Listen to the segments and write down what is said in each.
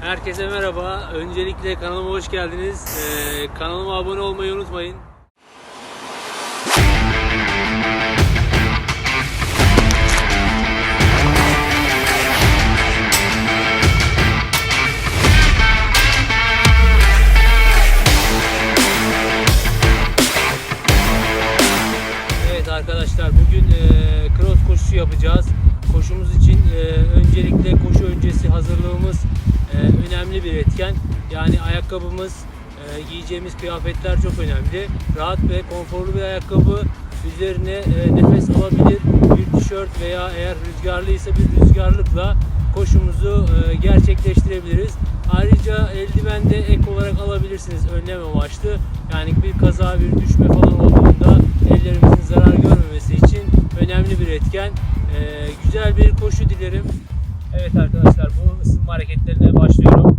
Herkese merhaba. Öncelikle kanalıma hoş geldiniz. Ee, kanalıma abone olmayı unutmayın. Yapacağız. Koşumuz için e, öncelikle koşu öncesi hazırlığımız e, önemli bir etken. Yani ayakkabımız, e, giyeceğimiz kıyafetler çok önemli. Rahat ve konforlu bir ayakkabı, üzerine nefes alabilir bir tişört veya eğer rüzgarlıysa bir rüzgarlıkla koşumuzu gerçekleştirebiliriz. Ayrıca eldiven de ek olarak alabilirsiniz önlem amaçlı. Yani bir kaza, bir düşme falan olduğunda ellerimizin zarar görmemesi için önemli bir etken. Güzel bir koşu dilerim. Evet arkadaşlar bu ısınma hareketlerine başlıyorum.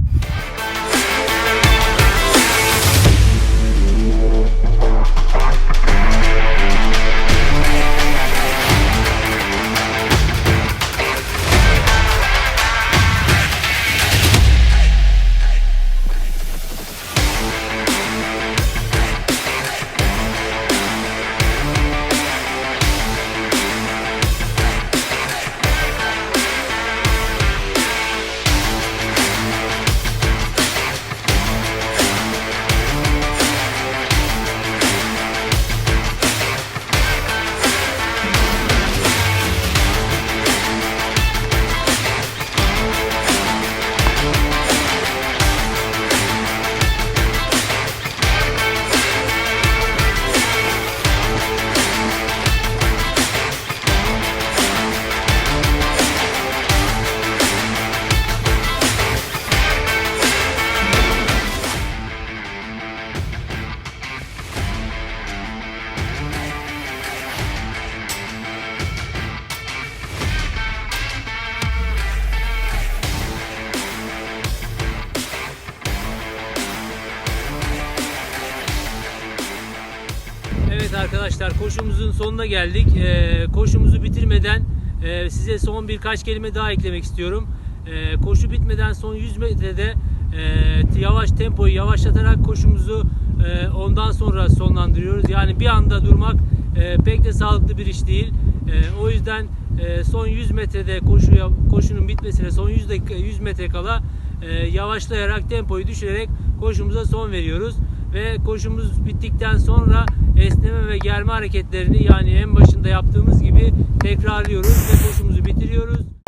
Evet arkadaşlar koşumuzun sonuna geldik. Ee, koşumuzu bitirmeden e, size son birkaç kelime daha eklemek istiyorum. Ee, koşu bitmeden son 100 metrede e, yavaş tempoyu yavaşlatarak koşumuzu e, ondan sonra sonlandırıyoruz. Yani bir anda durmak e, pek de sağlıklı bir iş değil. E, o yüzden e, son 100 metrede koşuya, koşunun bitmesine son 100 dakika 100 metre kala e, yavaşlayarak tempoyu düşürerek koşumuza son veriyoruz ve koşumuz bittikten sonra esneme ve germe hareketlerini yani en başında yaptığımız gibi tekrarlıyoruz ve koşumuzu bitiriyoruz.